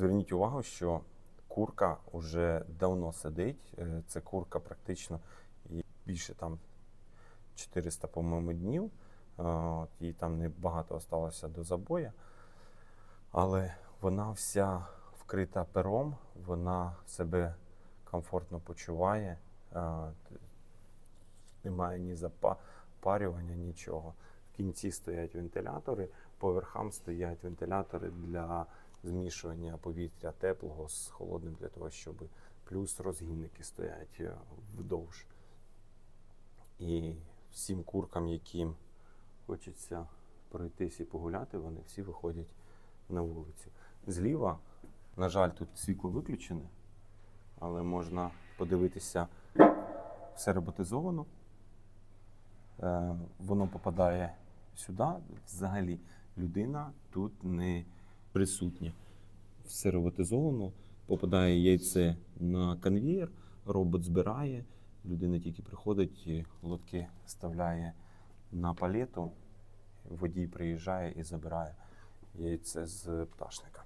Зверніть увагу, що курка вже давно сидить. Е, Це курка практично більше там 400, по-моєму, днів. Е, їй там небагато осталося до забою. Але вона вся вкрита пером, вона себе комфортно почуває. Е, Немає ні запарювання, нічого. Кінці стоять вентилятори, по верхам стоять вентилятори для змішування повітря теплого з холодним для того, щоб плюс розгінники стоять е, вдовж. І всім куркам, яким хочеться пройтись і погуляти, вони всі виходять на вулицю. Зліва, на жаль, тут світло виключене, але можна подивитися, все роботизовано. Е, Воно попадає сюди. Взагалі людина тут не присутня. Все роботизовано, попадає яйце на конвієр, робот збирає, людина тільки приходить, лотки вставляє на палету, водій приїжджає і забирає яйце з пташника.